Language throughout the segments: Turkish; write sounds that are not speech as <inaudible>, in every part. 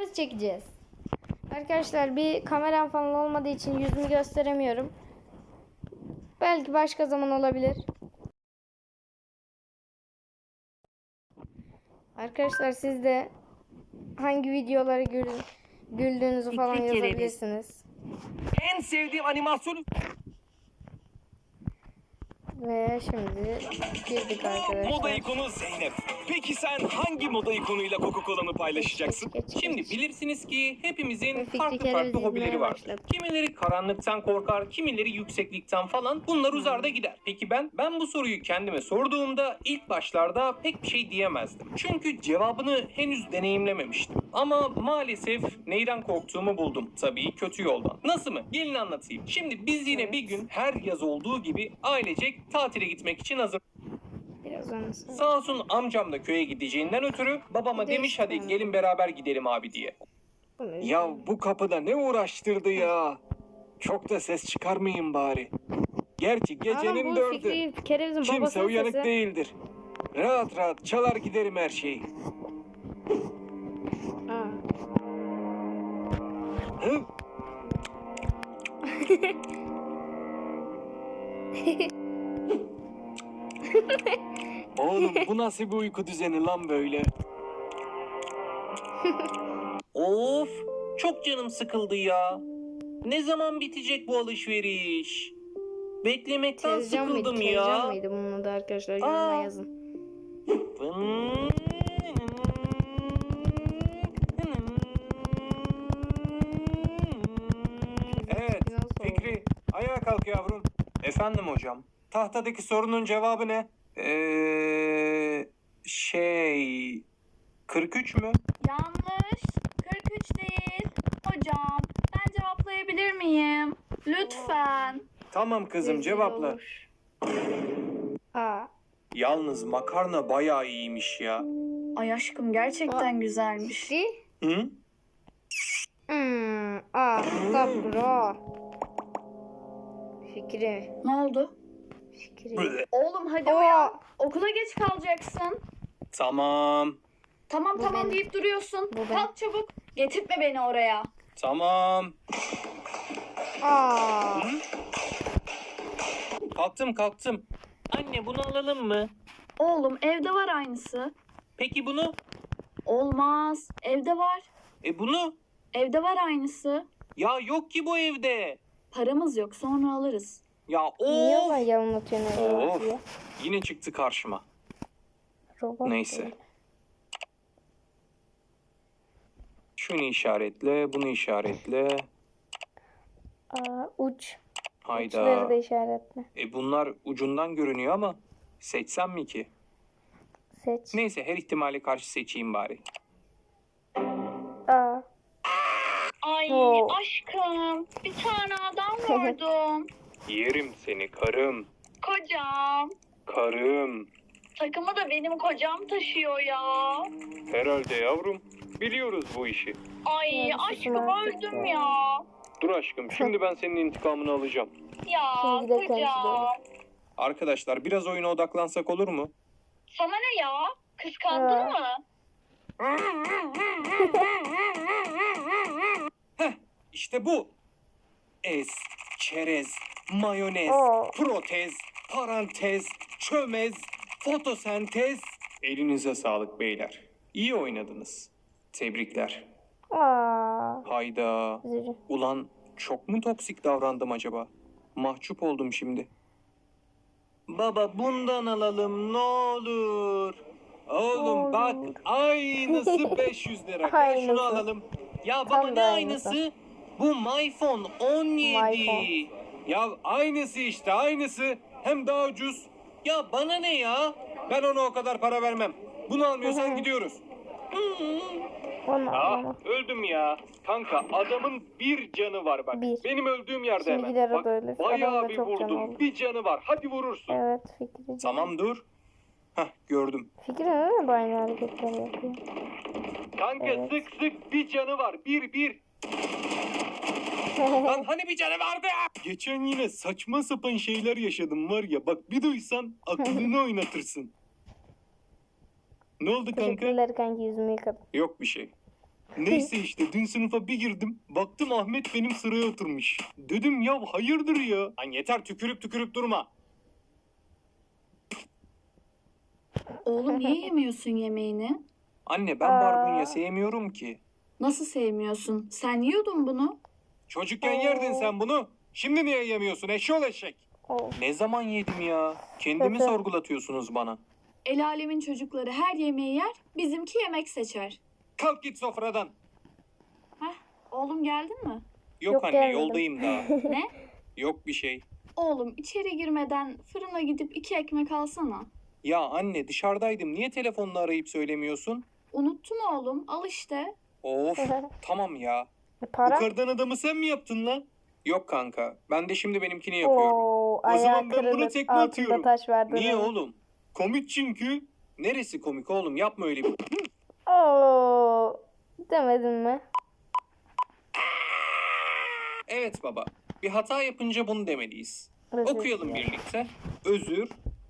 Biz çekeceğiz. Arkadaşlar bir kameram falan olmadığı için yüzümü gösteremiyorum. Belki başka zaman olabilir. Arkadaşlar siz de hangi videoları gül, güldüğünüzü falan yazabilirsiniz. En sevdiğim animasyon Ve şimdi girdik moda arkadaşlar. ikonu Zeynep. Peki sen hangi moda ikonuyla Coca-Cola'nı paylaşacaksın? Geç, geç, Şimdi geç. bilirsiniz ki Ve hepimizin Fikri farklı farklı hobileri var. Kimileri karanlıktan korkar, kimileri yükseklikten falan. Bunlar uzar da gider. Peki ben? Ben bu soruyu kendime sorduğumda ilk başlarda pek bir şey diyemezdim. Çünkü cevabını henüz deneyimlememiştim. Ama maalesef neyden korktuğumu buldum. Tabii kötü yoldan. Nasıl mı? Gelin anlatayım. Şimdi biz yine Evet. bir gün her yaz olduğu gibi ailecek tatile gitmek için hazır. Sağ olsun amcam da köye gideceğinden ötürü babama Bir de demiş hadi gelin beraber gidelim abi diye. Ya bu kapıda ne uğraştırdı ya? Çok da ses çıkarmayın bari. Gerçi gecenin bu dördü. Fikri Kimse uyanık sesi. değildir. Rahat rahat çalar giderim her şeyi. Hı? <laughs> <laughs> Oğlum bu nasıl bir uyku düzeni lan böyle? Of çok canım sıkıldı ya. Ne zaman bitecek bu alışveriş? Beklemekten Tezcan mıydı? sıkıldım Tezcan ya. mıydı bunun adı arkadaşlar? Yoruma yazın. Evet? Fikri ayağa kalk yavrum. Efendim hocam. Tahtadaki sorunun cevabı ne? Ee, şey 43 mü? Yanlış. 43 değil. Hocam ben cevaplayabilir miyim? Lütfen. Tamam kızım cevapla. Aa. Yalnız makarna bayağı iyiymiş ya. Ay aşkım gerçekten güzelmiş. Fikri? Hı? Hmm. Aa. Stop bro. Fikri. Ne oldu? Fikri. Oğlum hadi Aa. uyan. Okula geç kalacaksın. Tamam. Tamam Bu tamam benim. deyip duruyorsun. Bu benim. Kalk çabuk. Getirtme beni oraya. Tamam. Aa. Kalktım kalktım. Anne bunu alalım mı? Oğlum evde var aynısı. Peki bunu? Olmaz. Evde var. E bunu? Evde var aynısı. Ya yok ki bu evde. Paramız yok sonra alırız. Ya Niye of. ona yalan atıyorsun öyle Of. diye? Yine çıktı karşıma. Robot Neyse. değil. Şunu işaretle, bunu işaretle. Aa, uç. Hayda. Uçları da işaretle. E bunlar ucundan görünüyor ama seçsem mi ki? Seç. Neyse her ihtimale karşı seçeyim bari. Aa. Ay Oo. aşkım bir tane adam <laughs> vurdum. Yerim seni karım. Kocam. Karım. Takımı da benim kocam taşıyor ya. Herhalde yavrum. Biliyoruz bu işi. Ay Ya, aşkım öldüm ya. ya. Dur aşkım şimdi ben senin intikamını alacağım. Ya Şimdi de kendisi kocam. Arkadaşlar biraz oyuna odaklansak olur mu? Sana ne ya? Kıskandın Aa. mı? İşte bu. Ez, çerez, mayonez, Oo. protez, parantez, çömez, fotosentez. Elinize sağlık beyler. İyi oynadınız. Tebrikler. Aa. Hayda. Üzücü. Ulan çok mu toksik davrandım acaba? Mahcup oldum şimdi. Baba bundan alalım ne olur. Oğlum bak aynısı <laughs> 500 lira. Gel Aynısı. şunu alalım. Ya baba Tam ne aynısı? aynısı. Bu MyPhone 17. MyPhone. Ya aynısı işte aynısı. Hem daha ucuz. Ya bana ne ya? Ben ona o kadar para vermem. Bunu almıyorsan gidiyoruz. Onu Ah öldüm ya. Kanka adamın bir canı var bak. Bir. Benim öldüğüm yerde Şimdi hemen. gider o Bak da öyle. bayağı da bir çok canı vurdum. oldu. Bir canı var. Hadi vurursun. Evet Fikri. Tamam dur. Hah gördüm. Fikri neden hep aynı hareketleri yapıyor? Kanka Evet. sık sık bir canı var. Bir bir. <laughs> Lan hani bir canı vardı? Geçen yine saçma sapan şeyler yaşadım var ya. Bak bir duysan aklını <laughs> oynatırsın. Ne oldu kanka? Teşekkürler kanki yüzümü yıkadım. Yok bir şey. Neyse işte dün sınıfa bir girdim. Baktım Ahmet benim sıraya oturmuş. Dedim ya hayırdır ya. Lan yeter tükürüp tükürüp durma. Oğlum niye yemiyorsun yemeğini? Anne ben Aa. barbunya sevmiyorum ki. Nasıl sevmiyorsun? Sen yiyordun bunu. Çocukken Oo. yerdin sen bunu. Şimdi niye yemiyorsun eşyol eşek? Ne zaman yedim ya? Kendimi Kötü. sorgulatıyorsunuz bana. El alemin çocukları her yemeği yer, bizimki yemek seçer. Kalk git sofradan. Heh, oğlum geldin mi? Yok, Yok, anne gelmedim. yoldayım daha. <laughs> Ne? Yok bir şey. Oğlum içeri girmeden fırına gidip iki ekmek alsana. Ya anne dışarıdaydım. Niye telefonla arayıp söylemiyorsun? Unuttum oğlum, al işte. Of <laughs> tamam ya. Bu Para? kardan adamı sen mi yaptın lan? Yok kanka. Ben de şimdi benimkini yapıyorum. Oo, O zaman ben buna kırılır. tekme atıyorum. taş. Niye oğlum? Komik çünkü. Neresi komik oğlum? Yapma öyle bir. Oo, demedin mi? Evet baba. Bir hata yapınca bunu demeliyiz. Özür Okuyalım dilerim. birlikte. Özür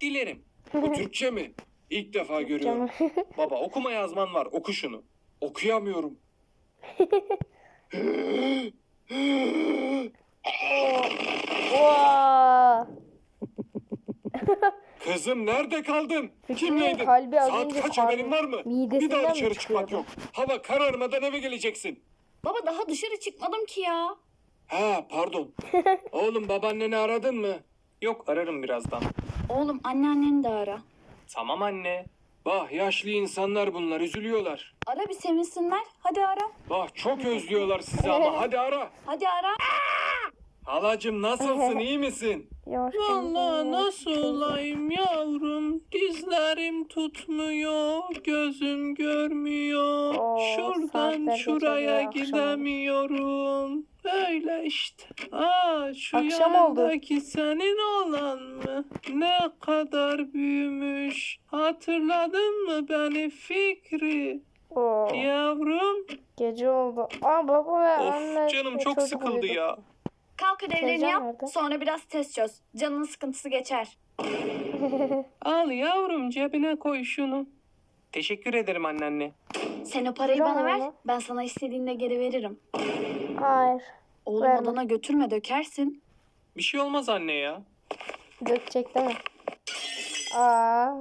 dilerim. Bu <laughs> Türkçe mi? İlk defa görüyorum. <laughs> Baba okuma yazman var. Oku şunu. Okuyamıyorum. <laughs> Kızım nerede kaldın? Fikrimin Kimleydin? kalbi az Saat önce kaç kalbi- haberin var mı? Bir midesinden daha mi dışarı çıkmak çıkıyordu? yok. Hava kararmadan eve geleceksin. Baba daha dışarı çıkmadım ki ya. Ha pardon. <laughs> Oğlum babaanneni aradın mı? Yok ararım birazdan. Oğlum anneanneni de ara. Tamam anne. Bah yaşlı insanlar bunlar üzülüyorlar. Ara bir sevinsinler. Hadi ara. Bah çok özlüyorlar sizi ama <laughs> hadi ara. Hadi ara. Halacım nasılsın iyi misin? <laughs> Vallahi konuşalım. nasıl olayım yavrum? Dizlerim tutmuyor, gözüm görmüyor. Oo, Şuradan saatler şuraya geçiyor, akşam oldu. gidemiyorum. Öyle işte. Aa şu Akşam oldu. yanındaki senin olan mı? Ne kadar büyümüş. Hatırladın mı beni Fikri? Oo, Yavrum. gece oldu. Aa baba ve anne Of canım çok çocuk sıkıldı uyudu. ya. Kalk ödevlerini yap. nerede? Sonra biraz test çöz. Canının sıkıntısı geçer. <laughs> Al yavrum cebine koy şunu. Teşekkür ederim anneanne. Sen o parayı Tamam bana ver. oğlum. Ben sana istediğinde geri veririm. Hayır. Oğlum Verme. odana götürme dökersin. Bir şey olmaz anne ya. Dökecek değil mi? Aa.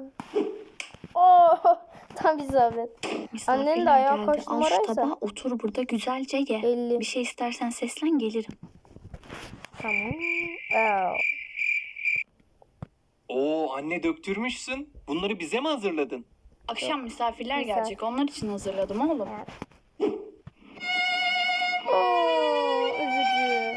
Oo, <laughs> tam bir zahmet. Misafirler Annenin de ayağı geldi. Al şu numaraysa? tabağı otur burada güzelce ye. 50. Bir şey istersen seslen gelirim. Tamam. Aa. Oo anne döktürmüşsün. Bunları bize mi hazırladın? Akşam misafirler Misafir. gelecek. Onlar için hazırladım oğlum. Oo, üzücü.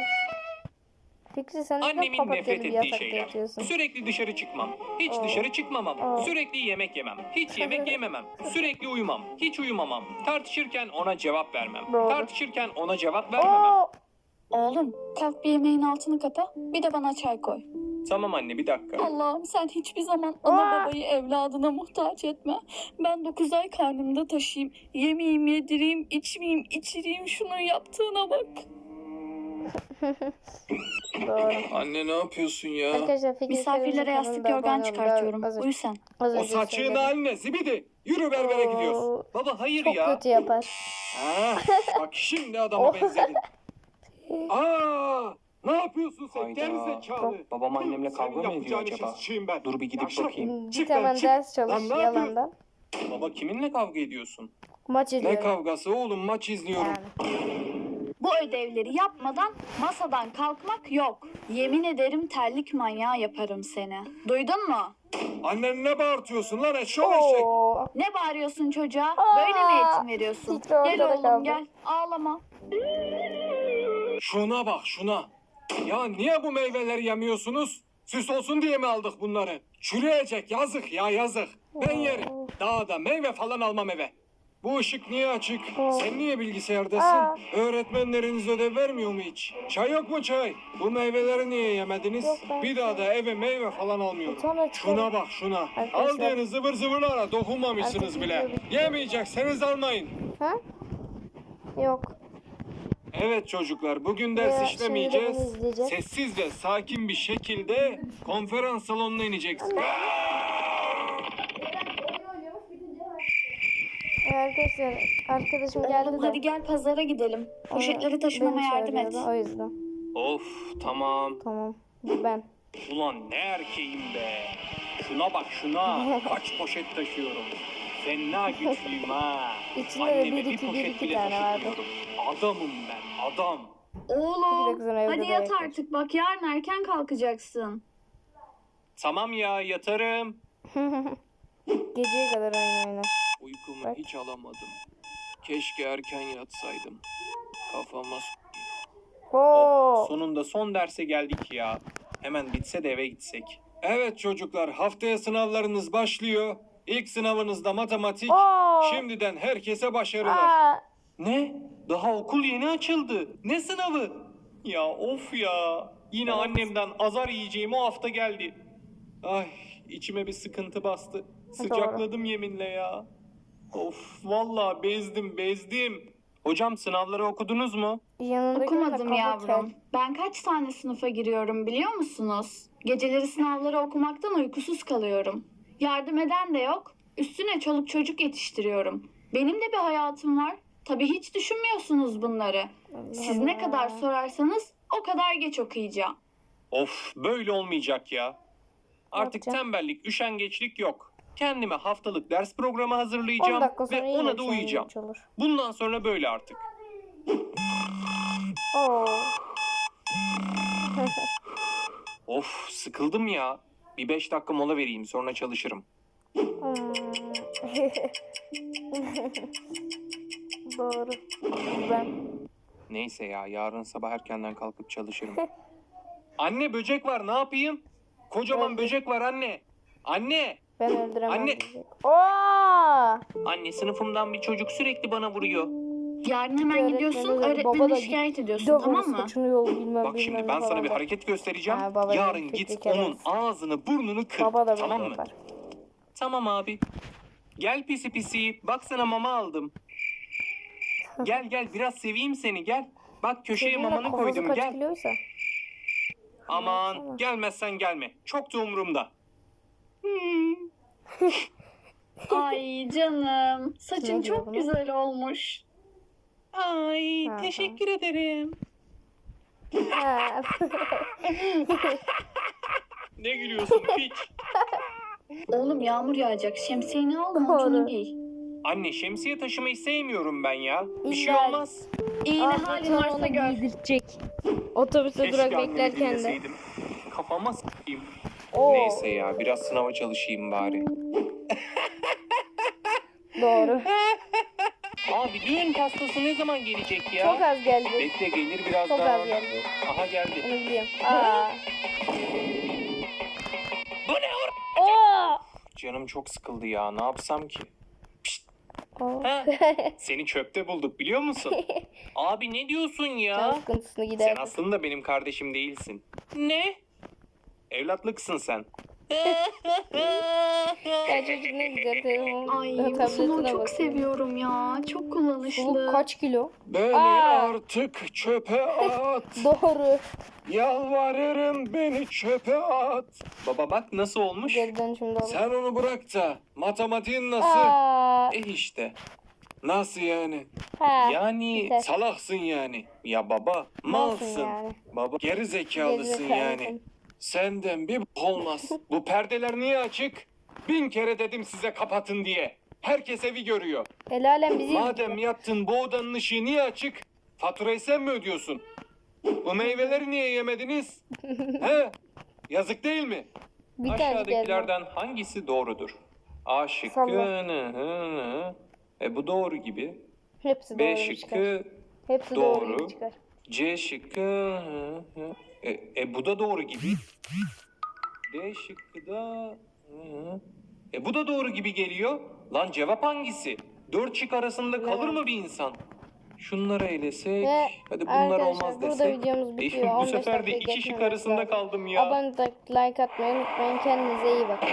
Fikri sen neden Annemin papatyalı nefret bir ettiği şeyler. Sürekli dışarı çıkmam. Hiç Oo. dışarı çıkmamam. Oo. Sürekli yemek yemem. Hiç yemek <laughs> yememem. Sürekli uyumam. Hiç uyumamam. Tartışırken ona cevap vermem. Doğru. Tartışırken ona cevap vermemem. Oo, Oğlum kalk bir yemeğin altını kapa. Bir de bana çay koy. Tamam anne bir dakika. Allah'ım sen hiçbir zaman ana Aa! babayı evladına muhtaç etme. Ben 9 ay karnımda taşıyayım. Yemeyeyim, yedireyim, içmeyeyim, içireyim. Şunun yaptığına bak. <laughs> doğru. Anne ne yapıyorsun ya? Arkadaşlar Misafirlere yastık kanalında yorgan çıkartıyorum. Az, Uyu sen. az O önce saçığın söyledim. haline zibidi. Yürü berbere gidiyoruz. Baba hayır Çok ya. kötü yapar. Ha, bak şimdi adama <laughs> Oh. benzedin. Aa, ne yapıyorsun sen Hayda. gerizekalı? Babam annemle kavga mı ediyor acaba? ben. Dur bir gidip Yavşak. bakayım. Git hemen çık. ders çalış Lan ne yalandan. Baba kiminle kavga ediyorsun? Maç Ne izliyorum. kavgası oğlum maç izliyorum. Yani. Bu ödevleri yapmadan masadan kalkmak yok. Yemin ederim terlik manyağı yaparım seni. Duydun mu? Annen ne bağırtıyorsun lan eşşoğlu eşek? Ne bağırıyorsun çocuğa? Aa! Böyle mi eğitim veriyorsun? Gel oğlum kaldı. gel. Ağlama. Şuna bak şuna. Ya niye bu meyveleri yemiyorsunuz? Süs olsun diye mi aldık bunları? Çürüyecek yazık ya yazık. Ben yerim. Daha da meyve falan almam eve. Bu ışık niye açık? Sen niye bilgisayardasın? Öğretmenleriniz ödev vermiyor mu hiç? Çay yok mu çay? Bu meyveleri niye yemediniz? Yok, ben Bir daha da eve meyve falan almıyorum. Şuna bak şuna. Arkadaşlar- Aldığınız zıvır zıvırlara dokunmamışsınız bile. bitti. Yemeyecekseniz almayın. Ha? Yok. Evet çocuklar bugün ders Ya, işlemeyeceğiz. şimdi. Sessiz ve sakin bir şekilde konferans salonuna ineceksiniz. Eğer arkadaşlar arkadaşım geldi Oğlum de. hadi gel pazara gidelim. Poşetleri Ee, taşımama beni yardım et. çağırıyordu, O yüzden. Of tamam. Tamam. Ben. Ulan ne erkeğim be. Şuna bak şuna. <laughs> Kaç poşet taşıyorum. Fena güçlüyüm ha. İçinde de Anneme bir iki, bir poşet iki bile tane vardı. taşıtmıyorum. Adamım ben adam. Oğlum evde hadi yat bekler. artık bak yarın erken kalkacaksın. Tamam ya yatarım. <laughs> Geceye kadar oyun oynar. Uykumu Bak. hiç alamadım. Keşke erken yatsaydım. Kafama s- Oo. Sonunda son derse geldik ya. Hemen bitse de eve gitsek. Evet çocuklar haftaya sınavlarınız başlıyor. İlk sınavınız da matematik. Oo. Şimdiden herkese başarılar. Aa, Ne? Daha okul yeni açıldı. Ne sınavı? Ya of ya. Yine annemden azar yiyeceğim o hafta geldi. Ay içime bir sıkıntı bastı. Sıcakladım yeminle ya. Of vallahi bezdim bezdim. Hocam sınavları okudunuz mu? yanındaki Okumadım kafa yavrum. kel. Ben kaç tane sınıfa giriyorum biliyor musunuz? Geceleri sınavları okumaktan uykusuz kalıyorum. Yardım eden de yok. Üstüne çoluk çocuk yetiştiriyorum. Benim de bir hayatım var. Tabii hiç düşünmüyorsunuz bunları. Siz ne kadar sorarsanız o kadar geç okuyacağım. Of böyle olmayacak ya. Artık yapacağım? tembellik, üşengeçlik yok. Kendime haftalık ders programı 10 hazırlayacağım dakika sonra ve yine ona da uyuyacağım. olur. Bundan sonra böyle artık. Oo. <laughs> Of sıkıldım ya. Bir beş dakika mola vereyim sonra çalışırım. Hmm. <laughs> Doğru. Ben. Neyse ya yarın sabah erkenden kalkıp çalışırım. anne böcek var ne yapayım? Kocaman Öldü. böcek var anne. Anne. Ben öldüremem. Anne. diyecek. Oo. Anne sınıfımdan bir çocuk sürekli bana vuruyor. Yarın hemen gidiyorsun, de- baba da öğretmeni git- şikayet ediyorsun tamam mı? saçını yol bilmem Bak şimdi ben sana bir hareket göstereceğim. Ha, baba Yarın git onun ağzını burnunu kır. Baba da tamam böyle mı? yapar. Tamam abi. Gel pisi pisi. Bak sana mama aldım. Gel gel biraz seveyim seni gel. Bak köşeye da mamanı kafası koydum kaç gel. kiloysa. Aman gelmezsen gelme. Çok da umurumda. <laughs> Ay canım, saçın diyor çok bunu? güzel olmuş. Ay Ha, teşekkür ederim. Ha. <laughs> Ne gülüyorsun piç? Oğlum yağmur yağacak, şemsiyeni al, <laughs> Doğru. montunu giy. Anne şemsiye taşımayı sevmiyorum ben ya. Bir şey İlla- olmaz. İyi ne Ah, halin sonra varsa onu gör. giydirecek. Otobüste durak annemi beklerken de. dinleseydim. Kafama s**eyim. Oo. Neyse ya biraz sınava çalışayım bari. <laughs> Doğru. Abi düğün pastası ne zaman gelecek ya? Çok az geldi. Bekle gelir biraz Çok daha. az geldi. Aha geldi. Onu biliyorum. Aa. Bu ne. Canım çok sıkıldı ya. Ne yapsam ki? Ha? <laughs> Seni çöpte bulduk biliyor musun? <laughs> Abi ne diyorsun Can ya? sıkıntısını Sen aslında benim kardeşim değilsin. Ne? Evlatlıksın sen. Ya çocuk ne güzel telefon. Ay bu suluğu çok bakıyor. seviyorum ya. Çok kullanışlı. Suluk kaç kilo? Beni Aa. artık çöpe at. <laughs> Doğru. Yalvarırım beni çöpe at. Baba bak nasıl olmuş? Geri dönüşümde olur. Sen onu bırak da matematiğin nasıl? Aa. E işte. Nasıl yani? Ha. Yani Biter. Salaksın yani. ya baba Malsın Malsın. yani. baba Geri zekalısın Gerizekalısın. yani. Senden bir b- olmaz. <laughs> Bu perdeler niye açık? Bin kere dedim size kapatın diye. Herkes evi görüyor. El alem bizi Madem yattın bu odanın ışığı niye açık? Faturayı sen mi ödüyorsun? Bu meyveleri niye yemediniz? <laughs> He? Yazık değil mi? bir tane geldi. Aşağıdakilerden hangisi doğrudur? A şıkkı. Salla. nı, hı, nı. E bu doğru gibi. Hepsi B doğru çıkar. şıkkı. Hepsi doğru, doğru. çıkar. C şıkkı. hı, hı. E, e bu da doğru gibi. D şıkkı da. hı. E bu da doğru gibi geliyor. Lan cevap hangisi? Dört şık arasında kalır mı bir insan? Şunları eylesek. Ve Hadi bunlar olmaz burada desek. videomuz E, bitiyor. bu 15 sefer de dakika iki şık arasında lazım. kaldım ya. Abone olup like atmayı unutmayın. Kendinize iyi bakın.